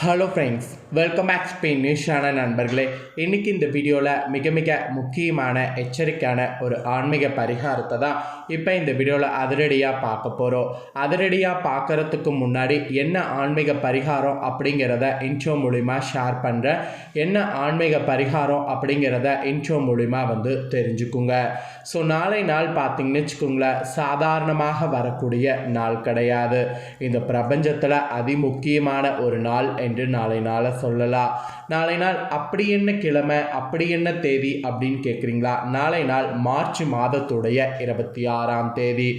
Hello friends welcome back Spain நியூஸான நண்பர்களே. இன்றைக்கி இந்த வீடியோவில் மிக மிக முக்கியமான எச்சரிக்கையான ஒரு ஆன்மீக பரிகாரத்தை தான் இப்போ இந்த வீடியோவில் அதிரடியாக பார்க்க போகிறோம் அதிரடியாக பார்க்குறதுக்கு முன்னாடி என்ன ஆன்மீக பரிகாரம் அப்படிங்கிறத இன்ட்ரோ மூலிமா ஷேர் பண்ணுறேன் என்ன ஆன்மீக பரிகாரம் அப்படிங்கிறத இன்ட்ரோ மூலிமா வந்து தெரிஞ்சுக்குங்க. ஸோ நாளை நாள் பார்த்தீங்கன்னு வச்சுக்கோங்களேன் சாதாரணமாக வரக்கூடிய நாள் கிடையாது. இந்த பிரபஞ்சத்தில் அதிமுக்கியமான ஒரு நாள் என்று நாளை நாளை சொல்லலாம் நாளை நாள் அப்படி என்ன கிழமை அப்படி என்ன தேதி அப்படின்னு கேட்குறீங்களா நாளை நாள் மார்ச் மாதத்துடைய இருபத்தி ஆறாம் தேதி.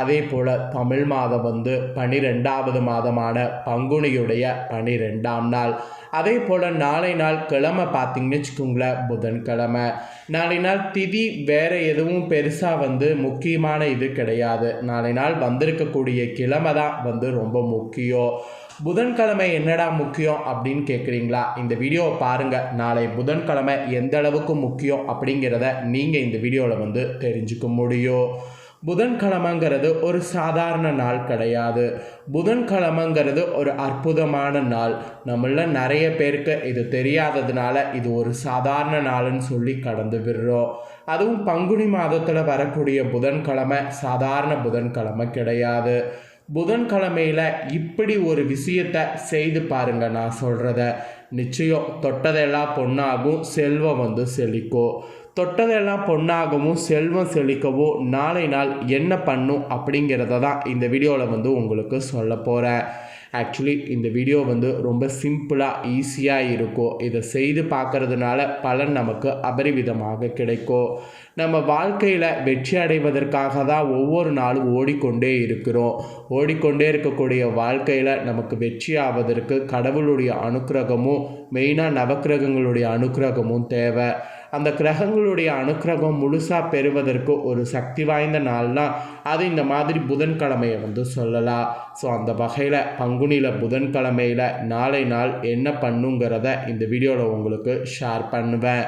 அதே போல் தமிழ் மாதம் வந்து பனிரெண்டாவது மாதமான பங்குனியுடைய பனிரெண்டாம் நாள். அதே போல் நாளை நாள் கிழமை பார்த்தீங்கன்னு வச்சுக்கோங்களேன் புதன்கிழமை. நாளை நாள் திதி வேறு எதுவும் பெருசாக வந்து முக்கியமான இது கிடையாது. நாளை நாள் வந்திருக்கக்கூடிய கிழமை தான் வந்து ரொம்ப முக்கியம். புதன்கிழமை என்னடா முக்கியம் அப்படின்னு கேட்குறீங்களா இந்த வீடியோவை பாருங்கள் நாளை புதன்கிழமை எந்த அளவுக்கு முக்கியம் அப்படிங்கிறத நீங்கள் இந்த வீடியோவில் வந்து தெரிஞ்சுக்க முடியும். புதன்கிழமைங்கிறது ஒரு சாதாரண நாள் கிடையாது. புதன்கிழமைங்கிறது ஒரு அற்புதமான நாள். நம்மள நிறைய பேருக்கு இது தெரியாததுனால இது ஒரு சாதாரண நாள்னு சொல்லி கடந்து விடுறோம். அதுவும் பங்குனி மாதத்தில் வரக்கூடிய புதன்கிழமை சாதாரண புதன்கிழமை கிடையாது. புதன்கிழமையில் இப்படி ஒரு விஷயத்தை செய்து பாருங்க நான் சொல்கிறத நிச்சயம் தொட்டதெல்லாம் பொண்ணாகும் செல்வம் வந்து செழிக்கும். தொட்டதெல்லாம் பொண்ணாகவும் செல்வம் செழிக்கவும் நாளை நாள் என்ன பண்ணும் அப்படிங்கிறத தான் இந்த வீடியோவில் வந்து உங்களுக்கு சொல்ல போகிறேன் ஆக்சுவலி இந்த வீடியோ வந்து ரொம்ப சிம்பிளாக ஈஸியாக இருக்கும். இதை செய்து பார்க்கறதுனால பலன் நமக்கு அபரிவிதமாக கிடைக்கும். நம்ம வாழ்க்கையில் வெற்றி அடைவதற்காக தான் ஒவ்வொரு நாளும் ஓடிக்கொண்டே இருக்கிறோம். ஓடிக்கொண்டே இருக்கக்கூடிய வாழ்க்கையில் நமக்கு வெற்றி ஆவதற்கு கடவுளுடைய அனுக்கிரகமும் மெயினாக நவக்கிரகங்களுடைய அனுக்கிரகமும் தேவை. அந்த கிரகங்களுடைய அனுக்கிரகம் முழுசாக பெறுவதற்கு ஒரு சக்தி வாய்ந்த நாள்னா அது இந்த மாதிரி புதன்கிழமையை வந்து சொல்லலாம். ஸோ அந்த வகையில் பங்குனியில் புதன்கிழமையில் நாளை நாள் என்ன பண்ணுங்கிறத இந்த வீடியோவில் உங்களுக்கு ஷேர் பண்ணுவேன்.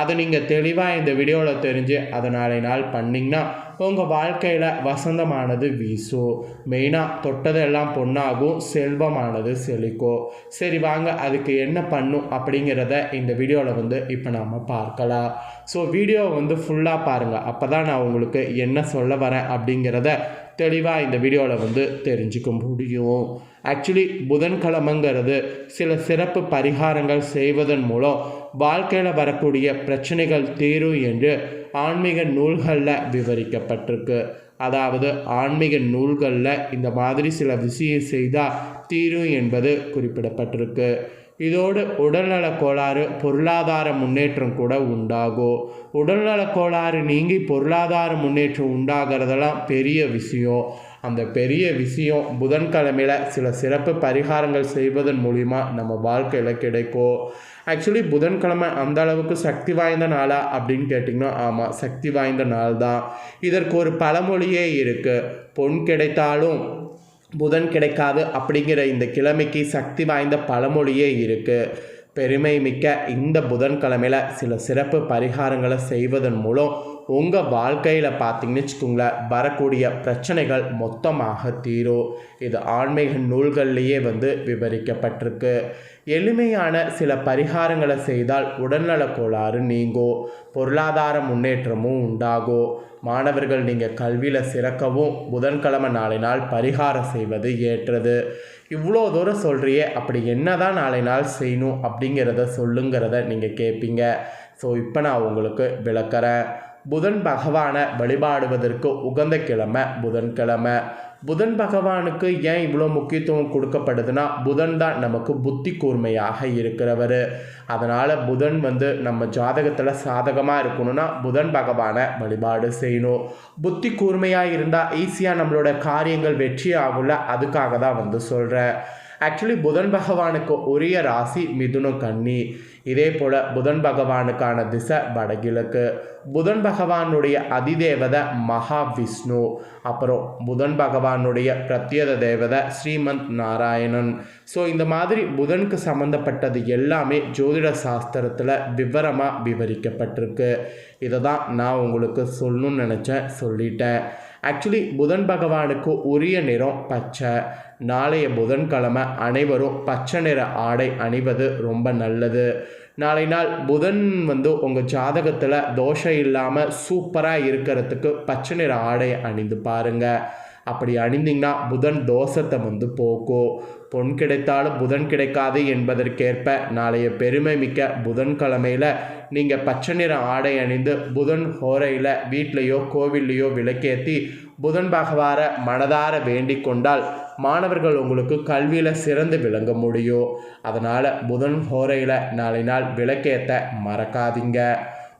அதை நீங்கள் தெளிவாக இந்த வீடியோவில் தெரிஞ்சு அதை நாளை நாள் பண்ணிங்கன்னா உங்கள் வாழ்க்கையில் வசந்தமானது வீசும் மெயினாக தொட்டதெல்லாம் பொண்ணாகும் செல்வமானது செழிக்கும். சரி வாங்க அதுக்கு என்ன பண்ணும் அப்படிங்கிறத இந்த வீடியோவில் வந்து இப்போ நாம் பார்க்கலாம். ஸோ வீடியோவை வந்து ஃபுல்லாக பாருங்கள் அப்போ தான் நான் உங்களுக்கு என்ன சொல்ல வரேன் அப்படிங்கிறத தெளிவாக இந்த வீடியோவில் வந்து தெரிஞ்சுக்க முடியும். ஆக்சுவலி புதன்கிழமைங்கிறது சில சிறப்பு பரிகாரங்கள் செய்வதன் மூலம் வாழ்க்கையில் வரக்கூடிய பிரச்சனைகள் தீரும் என்று ஆன்மீக நூல்களில் விவரிக்கப்பட்டிருக்கு. அதாவது ஆன்மீக நூல்களில் இந்த மாதிரி சில விஷயம் செய்தால் தீரும் என்பது குறிப்பிடப்பட்டிருக்கு. இதோடு உடல்நலக் கோளாறு பொருளாதார முன்னேற்றம் கூட உண்டாகும். உடல்நலக் கோளாறு நீங்கி பொருளாதார முன்னேற்றம் உண்டாகிறதெல்லாம் பெரிய விஷயம். அந்த பெரிய விஷயம் புதன்கிழமையில் சில சிறப்பு பரிகாரங்கள் செய்வதன் மூலிமா நம்ம வாழ்க்கையில் கிடைக்கும். ஆக்சுவலி புதன்கிழமை அந்த அளவுக்கு சக்தி வாய்ந்த நாளா அப்படின்னு கேட்டிங்கன்னா ஆமாம் சக்தி வாய்ந்த நாள் தான் இதற்கு ஒரு பழமொழியே இருக்குது பொன் கிடைத்தாலும் புதன் கிடைக்காது அப்படிங்கிற இந்த கிழமைக்கு சக்தி வாய்ந்த பழமொழியே இருக்குது பெருமை மிக்க இந்த புதன்கிழமையில் சில சிறப்பு பரிகாரங்களை செய்வதன் மூலம் உங்கள் வாழ்க்கையில் பார்த்தீங்கன்னு வச்சுக்கோங்களேன் வரக்கூடிய பிரச்சனைகள் மொத்தமாக தீரும். இது ஆன்மீக நூல்கள்லேயே வந்து விவரிக்கப்பட்டிருக்கு. எளிமையான சில பரிகாரங்களை செய்தால் உடல்நலக் கோளாறு நீங்கும் பொருளாதார முன்னேற்றமும் உண்டாகும் மாணவர்கள் நீங்கள் கல்வியில் சிறக்கவும் புதன்கிழமை நாளை நாள் பரிகாரம் செய்வது ஏற்றது. இவ்வளோ தூரம் சொல்கிறியே அப்படி என்ன தான் நாளை நாள் செய்யணும் அப்படிங்கிறத சொல்லுங்கிறத நீங்கள் கேட்பீங்க ஸோ இப்போ நான் உங்களுக்கு விளக்குறேன். புதன் பகவானை வழிபாடுவதற்கு உகந்த கிழமை புதன்கிழமை புதன் பகவானுக்கு ஏன் இவ்வளோ முக்கியத்துவம் கொடுக்கப்படுதுன்னா புதன் தான் நமக்கு புத்தி கூர்மையாக இருக்கிறவர். அதனால் புதன் வந்து நம்ம ஜாதகத்தில் சாதகமாக இருக்கணும்னா புதன் பகவானை வழிபாடு செய்யணும். புத்தி கூர்மையாக இருந்தால் ஈஸியாக நம்மளோட காரியங்கள் வெற்றி ஆகும்ல அதுக்காக தான் வந்து சொல்கிறேன் ஆக்சுவலி புதன் பகவானுக்கு உரிய ராசி மிதுன கன்னி இதே போல் புதன் பகவானுக்கான திசை வடகிழக்கு புதன் பகவானுடைய அதிதேவதை மகாவிஷ்ணு அப்புறம் புதன் பகவானுடைய பிரத்யேக தேவதை ஸ்ரீமந்த் நாராயணன் ஸோ இந்த மாதிரி புதனுக்கு சம்மந்தப்பட்டது எல்லாமே ஜோதிட சாஸ்திரத்தில் விவரமாக விவரிக்கப்பட்டிருக்கு. இதை தான் நான் உங்களுக்கு சொல்லணும்னு நினச்சேன் சொல்லிட்டேன். ஆக்சுவலி புதன் பகவானுக்கு உரிய நிறம் பச்சை நாளைய புதன்கிழமை அனைவரும் பச்சை நிற ஆடை அணிவது ரொம்ப நல்லது நாளை நாள் புதன் வந்து உங்கள் ஜாதகத்தில் தோஷம் இல்லாமல் சூப்பராக இருக்கிறதுக்கு பச்சை நிற ஆடை அணிந்து பாருங்கள் அப்படி அணிந்திங்கன்னா புதன் தோஷத்தை வந்து போக்கும் பொன் கிடைத்தாலும் புதன் கிடைக்காது என்பதற்கேற்ப நாளைய பெருமை மிக்க புதன்கிழமையில் நீங்கள் பச்சை நிற ஆடை அணிந்து புதன் ஹோரையில் வீட்லேயோ கோவில்லையோ விளக்கேற்றி புதன் பகவார மனதார வேண்டிக் கொண்டால் மாணவர்கள் உங்களுக்கு கல்வியில் சிறந்து விளங்க முடியும். அதனால் புதன் ஹோரையில் நாளை நாள் விளக்கேற்ற மறக்காதீங்க.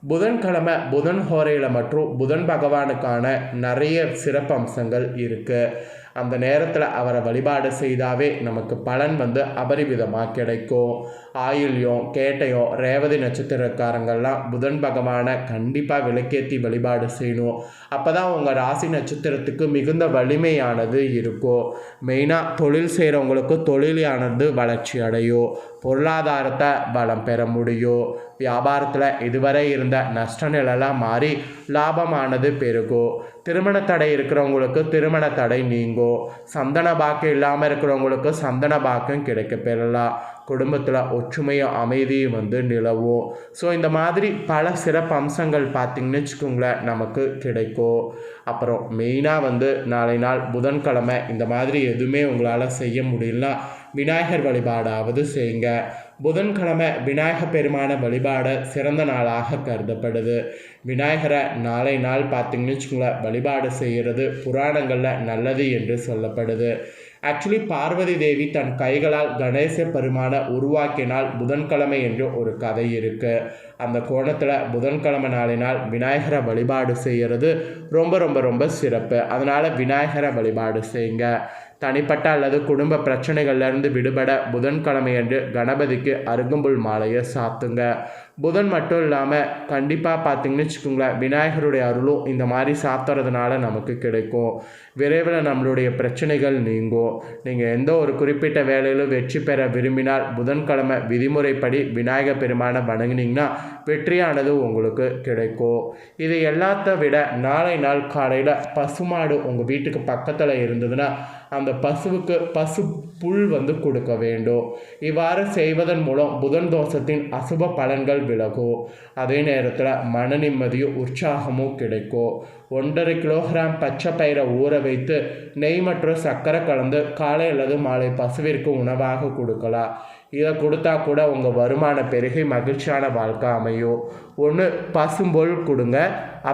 புதன்கிழமை புதன் ஹோரையில் மற்றும் புதன் பகவானுக்கான நிறைய சிறப்பு அம்சங்கள் இருக்குது அந்த நேரத்தில் அவரை வழிபாடு செய்தாவே நமக்கு பலன் வந்து அபரிவிதமாக கிடைக்கும். ஆயுள்யம் கேட்டையும் ரேவதி நட்சத்திரக்காரங்கள்லாம் புதன் பகவானை கண்டிப்பாக விளக்கேற்றி வழிபாடு செய்யணும். அப்போ தான் உங்கள் ராசி நட்சத்திரத்துக்கு மிகுந்த வலிமையானது இருக்கும். மெயினாக தொழில் செய்கிறவங்களுக்கு தொழிலானது வளர்ச்சி அடையும். பொருளாதாரத்தை பலம் பெற முடியும். வியாபாரத்தில் இதுவரை இருந்த நஷ்ட நிலைலாம் மாறி லாபமானது பெருகும் திருமண தடை இருக்கிறவங்களுக்கு திருமண தடை நீங்கும் சந்தன பாக்கம் இல்லாமல் இருக்கிறவங்களுக்கு சந்தன பாக்கம் கிடைக்க பெறலாம் குடும்பத்தில் ஒற்றுமையும் அமைதியும் வந்து நிலவும் ஸோ இந்த மாதிரி பல சிறப்பு அம்சங்கள் பார்த்திங்கன்னு வச்சுக்கோங்களேன் நமக்கு கிடைக்கும் அப்புறம் மெயினாக வந்து நாளை நாள் புதன்கிழமை இந்த மாதிரி எதுவுமே உங்களால் செய்ய முடியலன்னா விநாயகர் வழிபாடாவது செய்யுங்க. புதன்கிழமை விநாயக பெருமான வழிபாடு சிறந்த நாளாக கருதப்படுது. விநாயகரை நாளை நாள் பார்த்திங்கன்னு வச்சுக்கோங்களேன் வழிபாடு செய்கிறது புராணங்களில் நல்லது என்று சொல்லப்படுது. ஆக்சுவலி பார்வதி தேவி தன் கைகளால் கணேச பெருமான உருவாக்கினால் புதன்கிழமை என்று ஒரு கதை இருக்குது அந்த கோணத்தில் புதன்கிழமை நாளினால் விநாயகரை வழிபாடு செய்கிறது ரொம்ப ரொம்ப ரொம்ப சிறப்பு. அதனால் விநாயகரை வழிபாடு செய்யுங்க தனிப்பட்ட அல்லது குடும்ப பிரச்சனைகள்லேருந்து விடுபட புதன்கிழமை அன்று கணபதிக்கு அருகம்புல் மாலையை சாத்துங்க. புதன் மட்டும் இல்லாமல் கண்டிப்பாக பார்த்தீங்கன்னு வச்சுக்கோங்களேன் விநாயகருடைய அருளும் இந்த மாதிரி சாத்துறதுனால நமக்கு கிடைக்கும். விரைவில் நம்மளுடைய பிரச்சனைகள் நீங்கும். நீங்கள் எந்த ஒரு குறிப்பிட்ட வேலையிலும் வெற்றி பெற விரும்பினால் புதன்கிழமை விதிமுறைப்படி விநாயகர் பெருமானை வணங்கினீங்கன்னா வெற்றியானது உங்களுக்கு கிடைக்கும் இது எல்லாத்த விட நாளை நாள் காலையில் பசுமாடு உங்கள் வீட்டுக்கு பக்கத்தில் இருந்ததுன்னா அந்த பசுவுக்கு பசு புல் வந்து கொடுக்க வேண்டும். இவ்வாறு செய்வதன் மூலம் புதன் தோஷத்தின் அசுப பலன்கள் விலகும் அதே நேரத்தில் மன நிம்மதியும் உற்சாகமும் கிடைக்கும் ஒன்றரை கிலோகிராம் பச்சை பயிரை ஊற வைத்து நெய் மற்றும் சர்க்கரை கலந்து காலை அல்லது மாலை பசுவிற்கு உணவாக கொடுக்கலாம். இதை கொடுத்தா கூட உங்கள் வருமானம் பெருகி மகிழ்ச்சியான வாழ்க்கை அமையும். ஒன்று பசும்பொல் கொடுங்க.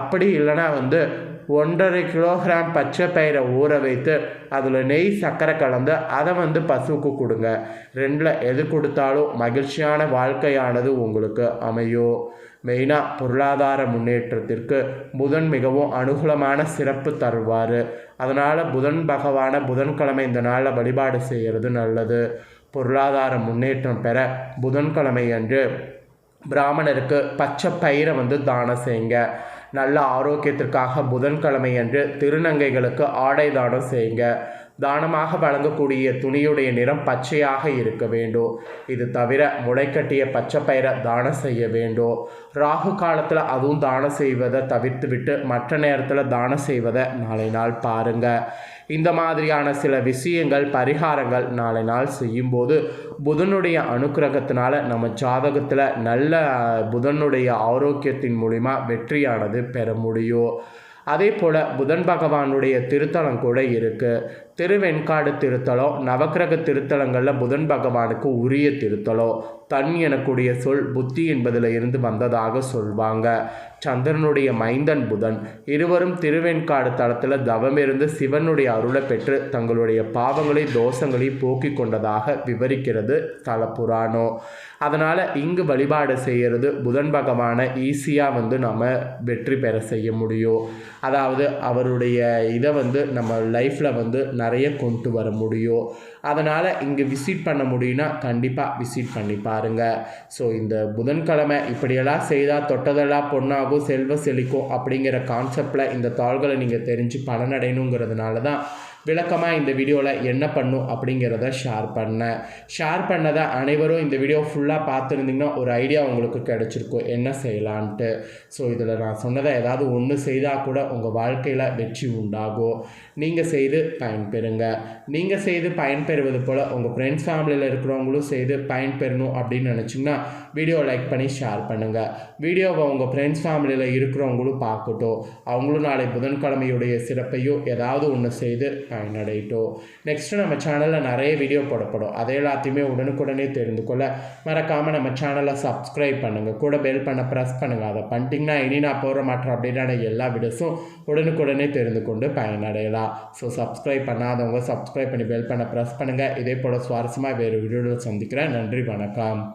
அப்படி இல்லைனா வந்து ஒன்றரை கிலோகிராம் பச்சை பயிரை ஊற வைத்து அதில் நெய் சர்க்கரை கலந்து அதை வந்து பசுவுக்கு கொடுங்க. ரெண்டில் எது கொடுத்தாலும் மகிழ்ச்சியான வாழ்க்கையானது உங்களுக்கு அமையும். மெயினாக பொருளாதார முன்னேற்றத்திற்கு புதன் மிகவும் அனுகூலமான சிறப்பு தருவார். அதனால் புதன் பகவான புதன்கிழமை இந்த நாளில் வழிபாடு செய்கிறது நல்லது. பொருளாதார முன்னேற்றம் பெற புதன்கிழமை அன்று பிராமணருக்கு பச்சை பயிரை வந்து தானம் செய்யுங்க. நல்ல ஆரோக்கியத்திற்காக புதன்கிழமை அன்று திருநங்கைகளுக்கு ஆடை தானம் செய்யுங்க. தானமாக வழங்கக்கூடிய துணியுடைய நிறம் பச்சையாக இருக்க வேண்டும். இது தவிர முளைக்கட்டிய பச்சை பயிரை தானம் செய்ய வேண்டும். ராகு காலத்தில் அதுவும் தானம் செய்வதை தவிர்த்து விட்டு மற்ற நேரத்தில் தானம் செய்வதை நாளை நாள் பாருங்கள் இந்த மாதிரியான சில விஷயங்கள் பரிகாரங்கள் நாளை நாள் செய்யும்போது புதனுடைய அனுக்கிரகத்தினால நம்ம ஜாதகத்தில் நல்ல புதனுடைய ஆரோக்கியத்தின் மூலிமா வெற்றியானது பெற முடியும். அதே போல் புதன் பகவானுடைய திருத்தலம் கூட இருக்குது திருவெண்காடு திருத்தலம் நவக்கிரக திருத்தலங்களில் புதன் பகவானுக்கு உரிய திருத்தலம். தன் எனக்கூடிய சொல் புத்தி என்பதில் இருந்து வந்ததாக சொல்வாங்க. சந்திரனுடைய மைந்தன் புதன். இருவரும் திருவெண்காடு தளத்தில் தவமிருந்து சிவனுடைய அருளை பெற்று தங்களுடைய பாவங்களை தோஷங்களை போக்கி கொண்டதாக விவரிக்கிறது தல புராணம் அதனால் இங்கு வழிபாடு செய்கிறது புதன் பகவானை ஈஸியாக வந்து நம்ம வெற்றி பெற செய்ய முடியும். அதாவது அவருடைய இதை வந்து நம்ம லைஃப்பில் வந்து நிறைய கொண்டு வர முடியும். அதனால் இங்கே விசிட் பண்ண முடியும்னா கண்டிப்பாக விசிட் பண்ணி பாருங்கள் ஸோ இந்த புதன்கிழமை இப்படியெல்லாம் செய்தால் தொட்டதெல்லாம் பொண்ணாகும் செல்வ செழிக்கும் அப்படிங்கிற கான்செப்டில் இந்த தாள்களை நீங்கள் தெரிஞ்சு பலனடையணுங்கிறதுனால தான் விளக்கமாக இந்த வீடியோவில் என்ன பண்ணும் அப்படிங்கிறத ஷேர் பண்ணேன் ஷேர் பண்ணதை அனைவரும் இந்த வீடியோ ஃபுல்லாக பார்த்துருந்தீங்கன்னா ஒரு ஐடியா உங்களுக்கு கிடச்சிருக்கும். என்ன செய்யலான்ட்டு. ஸோ இதில் நான் சொன்னதை ஏதாவது ஒன்று செய்தால் கூட உங்கள் வாழ்க்கையில் வெற்றி உண்டாகும். நீங்கள் செய்து பயன்பெறுங்க. நீங்கள் செய்து பயன்பெறுவது போல் உங்கள் ஃப்ரெண்ட்ஸ் ஃபேமிலியில் இருக்கிறவங்களும் செய்து பயன்பெறணும் அப்படின்னு நினச்சிங்கன்னா வீடியோ லைக் பண்ணி ஷேர் பண்ணுங்கள் வீடியோவை உங்கள் ஃப்ரெண்ட்ஸ் ஃபேமிலியில் இருக்கிறவங்களும் பார்க்கட்டும். அவங்களும் நாளை புதன்கிழமையுடைய சிறப்பையும் ஏதாவது ஒன்று செய்து பயனடையட்டும். நெக்ஸ்ட்டு நம்ம சேனலில் நிறைய வீடியோ போடப்படும். அதை எல்லாத்தையுமே உடனுக்குடனே தெரிந்து கொள்ள மறக்காமல் நம்ம சேனலை சப்ஸ்கிரைப் பண்ணுங்கள் கூட பெல் பண்ண ப்ரெஸ் பண்ணுங்கள் அதை பண்ணிட்டீங்கன்னா இனி நான் போகிற மற்ற அப்படின்னா எல்லா வீடியோஸும் உடனுக்குடனே தெரிந்து கொண்டு பயனடையலாம். ஸோ சப்ஸ்கிரைப் பண்ணாதவங்க சப்ஸ்கிரைப் பண்ணி பெல் பண்ண ப்ரெஸ் பண்ணுங்கள் இதே போல் சுவாரஸ்யமாக வேறு வீடியோவில் சந்திக்கிறேன். நன்றி வணக்கம்.